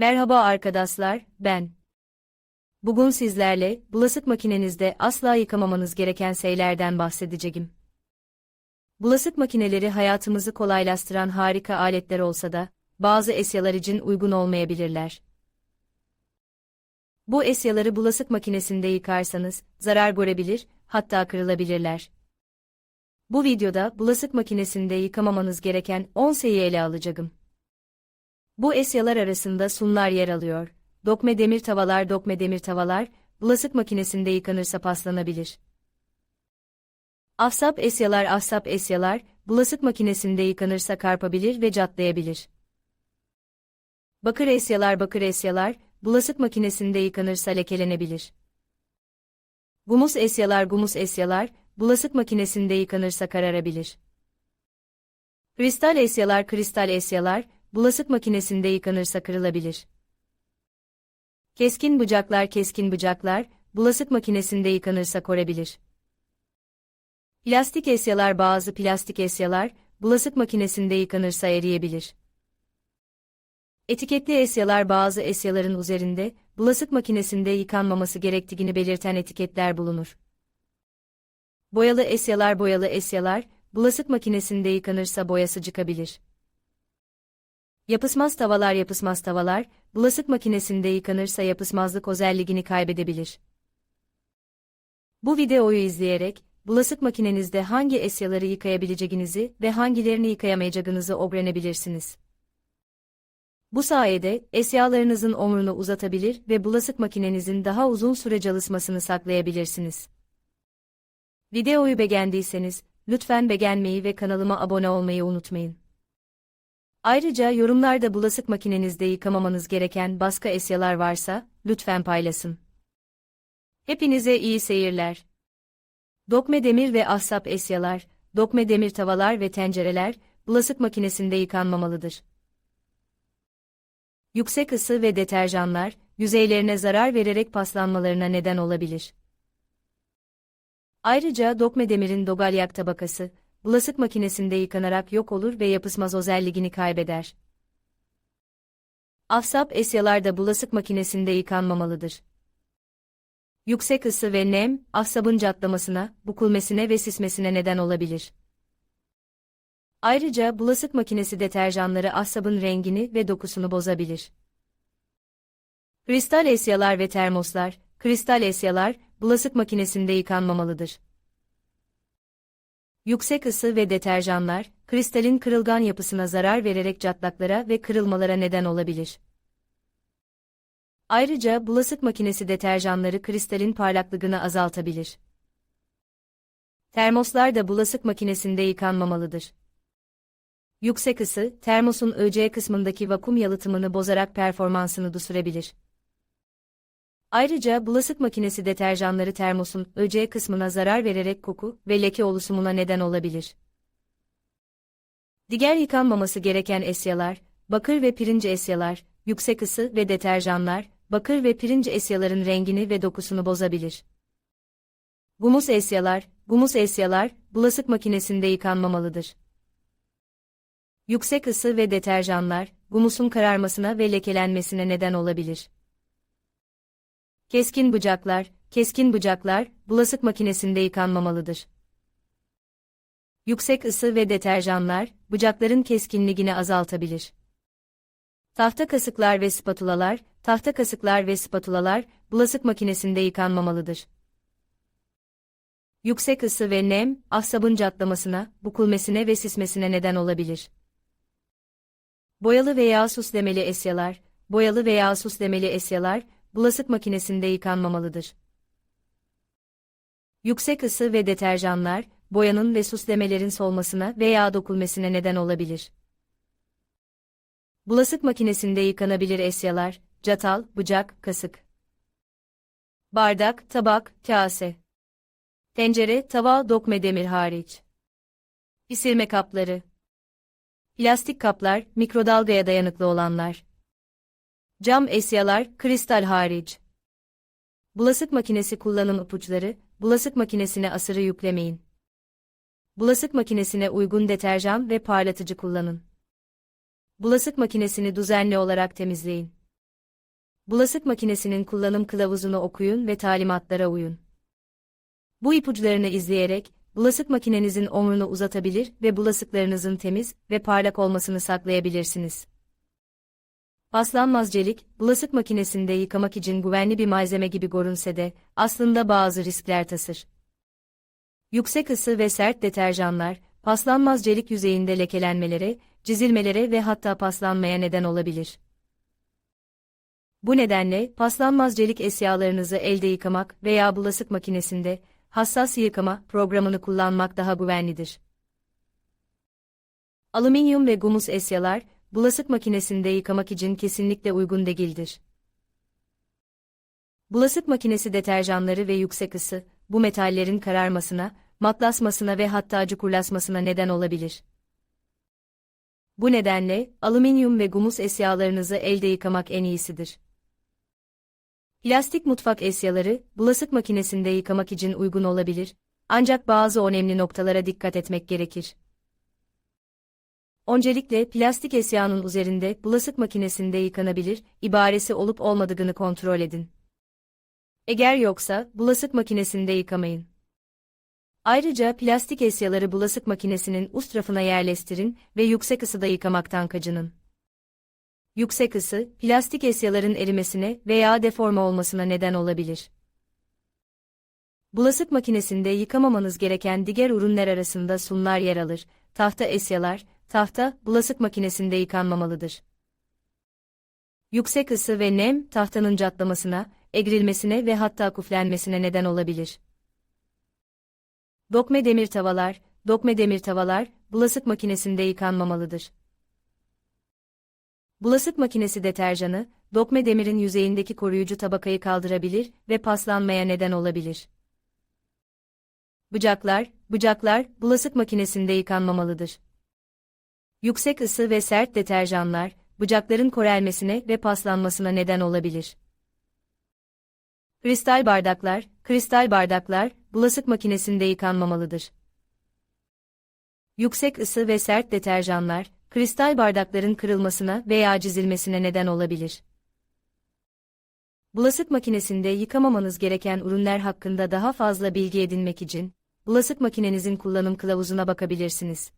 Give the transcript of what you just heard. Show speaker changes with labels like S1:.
S1: Merhaba arkadaşlar, ben. Bugün sizlerle bulaşık makinenizde asla yıkamamanız gereken şeylerden bahsedeceğim. Bulaşık makineleri hayatımızı kolaylaştıran harika aletler olsa da, bazı esyalar için uygun olmayabilirler. Bu esyaları bulaşık makinesinde yıkarsanız, zarar görebilir, hatta kırılabilirler. Bu videoda bulaşık makinesinde yıkamamanız gereken 10 şeyi ele alacağım. Bu esyalar arasında sunlar yer alıyor. Dokme demir tavalar dokme demir tavalar, bulaşık makinesinde yıkanırsa paslanabilir. Ahsap esyalar ahsap esyalar, bulaşık makinesinde yıkanırsa karpabilir ve catlayabilir. Bakır esyalar bakır esyalar, bulaşık makinesinde yıkanırsa lekelenebilir. Gumus esyalar gumus esyalar, bulaşık makinesinde yıkanırsa kararabilir. Kristal esyalar kristal esyalar, bulaşık makinesinde yıkanırsa kırılabilir. Keskin bıçaklar keskin bıçaklar, bulaşık makinesinde yıkanırsa korabilir. Plastik esyalar bazı plastik esyalar, bulaşık makinesinde yıkanırsa eriyebilir. Etiketli esyalar bazı esyaların üzerinde, bulaşık makinesinde yıkanmaması gerektiğini belirten etiketler bulunur. Boyalı esyalar boyalı esyalar, bulaşık makinesinde yıkanırsa boyası çıkabilir. Yapısmaz tavalar yapısmaz tavalar, bulaşık makinesinde yıkanırsa yapısmazlık özelliğini kaybedebilir. Bu videoyu izleyerek, bulaşık makinenizde hangi esyaları yıkayabileceğinizi ve hangilerini yıkayamayacağınızı öğrenebilirsiniz. Bu sayede, esyalarınızın ömrünü uzatabilir ve bulaşık makinenizin daha uzun süre çalışmasını saklayabilirsiniz. Videoyu beğendiyseniz, lütfen beğenmeyi ve kanalıma abone olmayı unutmayın. Ayrıca yorumlarda bulaşık makinenizde yıkamamanız gereken başka esyalar varsa, lütfen paylaşın. Hepinize iyi seyirler. Dokme demir ve ahsap esyalar, dokme demir tavalar ve tencereler, bulaşık makinesinde yıkanmamalıdır. Yüksek ısı ve deterjanlar, yüzeylerine zarar vererek paslanmalarına neden olabilir. Ayrıca dokme demirin dogalyak tabakası, bulaşık makinesinde yıkanarak yok olur ve yapısmaz özelliğini kaybeder. Ahsap esyalar da bulaşık makinesinde yıkanmamalıdır. Yüksek ısı ve nem, ahsabın catlamasına, bukulmesine ve sismesine neden olabilir. Ayrıca bulaşık makinesi deterjanları ahsabın rengini ve dokusunu bozabilir. Kristal esyalar ve termoslar, kristal esyalar, bulaşık makinesinde yıkanmamalıdır. Yüksek ısı ve deterjanlar, kristalin kırılgan yapısına zarar vererek çatlaklara ve kırılmalara neden olabilir. Ayrıca bulaşık makinesi deterjanları kristalin parlaklığını azaltabilir. Termoslar da bulaşık makinesinde yıkanmamalıdır. Yüksek ısı, termosun ÖC kısmındaki vakum yalıtımını bozarak performansını düşürebilir. Ayrıca bulaşık makinesi deterjanları termosun ÖC kısmına zarar vererek koku ve leke oluşumuna neden olabilir. Diğer yıkanmaması gereken esyalar, bakır ve pirinç esyalar, yüksek ısı ve deterjanlar, bakır ve pirinç esyaların rengini ve dokusunu bozabilir. Gumus esyalar, gumus esyalar, bulaşık makinesinde yıkanmamalıdır. Yüksek ısı ve deterjanlar, gumusun kararmasına ve lekelenmesine neden olabilir. Keskin bıçaklar, keskin bıçaklar, bulaşık makinesinde yıkanmamalıdır. Yüksek ısı ve deterjanlar, bıçakların keskinliğini azaltabilir. Tahta kasıklar ve spatulalar, tahta kasıklar ve spatulalar, bulaşık makinesinde yıkanmamalıdır. Yüksek ısı ve nem, ahsabın catlamasına, bukulmesine ve sismesine neden olabilir. Boyalı veya süslemeli esyalar, boyalı veya süslemeli esyalar, bulaşık makinesinde yıkanmamalıdır. Yüksek ısı ve deterjanlar, boyanın ve süslemelerin solmasına veya dokulmasına neden olabilir. Bulaşık makinesinde yıkanabilir esyalar, çatal, bıçak, kasık. Bardak, tabak, kase. Tencere, tava, dokme demir hariç. Pişirme kapları. Plastik kaplar, mikrodalgaya dayanıklı olanlar. Cam esyalar, kristal hariç. Bulaşık makinesi kullanım ipuçları, bulaşık makinesine asırı yüklemeyin. Bulaşık makinesine uygun deterjan ve parlatıcı kullanın. Bulaşık makinesini düzenli olarak temizleyin. Bulaşık makinesinin kullanım kılavuzunu okuyun ve talimatlara uyun. Bu ipuçlarını izleyerek, bulaşık makinenizin omrunu uzatabilir ve bulaşıklarınızın temiz ve parlak olmasını saklayabilirsiniz. Paslanmaz çelik, bulaşık makinesinde yıkamak için güvenli bir malzeme gibi görünse de, aslında bazı riskler taşır. Yüksek ısı ve sert deterjanlar, paslanmaz çelik yüzeyinde lekelenmelere, çizilmelere ve hatta paslanmaya neden olabilir. Bu nedenle, paslanmaz çelik eşyalarınızı elde yıkamak veya bulaşık makinesinde, hassas yıkama programını kullanmak daha güvenlidir. Alüminyum ve gumus eşyalar, bulaşık makinesinde yıkamak için kesinlikle uygun değildir. Bulaşık makinesi deterjanları ve yüksek ısı, bu metallerin kararmasına, matlaşmasına ve hatta cukurlaşmasına neden olabilir. Bu nedenle, alüminyum ve gumus eşyalarınızı elde yıkamak en iyisidir. Plastik mutfak eşyaları, bulaşık makinesinde yıkamak için uygun olabilir, ancak bazı önemli noktalara dikkat etmek gerekir. Öncelikle plastik eşyanın üzerinde bulaşık makinesinde yıkanabilir ibaresi olup olmadığını kontrol edin. Eğer yoksa, bulaşık makinesinde yıkamayın. Ayrıca plastik eşyaları bulaşık makinesinin üst rafına yerleştirin ve yüksek ısıda yıkamaktan kaçının. Yüksek ısı, plastik eşyaların erimesine veya deforme olmasına neden olabilir. Bulaşık makinesinde yıkamamanız gereken diğer ürünler arasında sunlar yer alır. Tahta eşyalar, tahta, bulaşık makinesinde yıkanmamalıdır. Yüksek ısı ve nem, tahtanın çatlamasına, egrilmesine ve hatta kuflenmesine neden olabilir. Dokme demir tavalar, dokme demir tavalar, bulaşık makinesinde yıkanmamalıdır. Bulaşık makinesi deterjanı, dokme demirin yüzeyindeki koruyucu tabakayı kaldırabilir ve paslanmaya neden olabilir. Bıçaklar, bıçaklar, bulaşık makinesinde yıkanmamalıdır. Yüksek ısı ve sert deterjanlar, bıçakların korelmesine ve paslanmasına neden olabilir. Kristal bardaklar, kristal bardaklar, bulaşık makinesinde yıkanmamalıdır. Yüksek ısı ve sert deterjanlar, kristal bardakların kırılmasına veya çizilmesine neden olabilir. Bulaşık makinesinde yıkamamanız gereken ürünler hakkında daha fazla bilgi edinmek için, bulaşık makinenizin kullanım kılavuzuna bakabilirsiniz.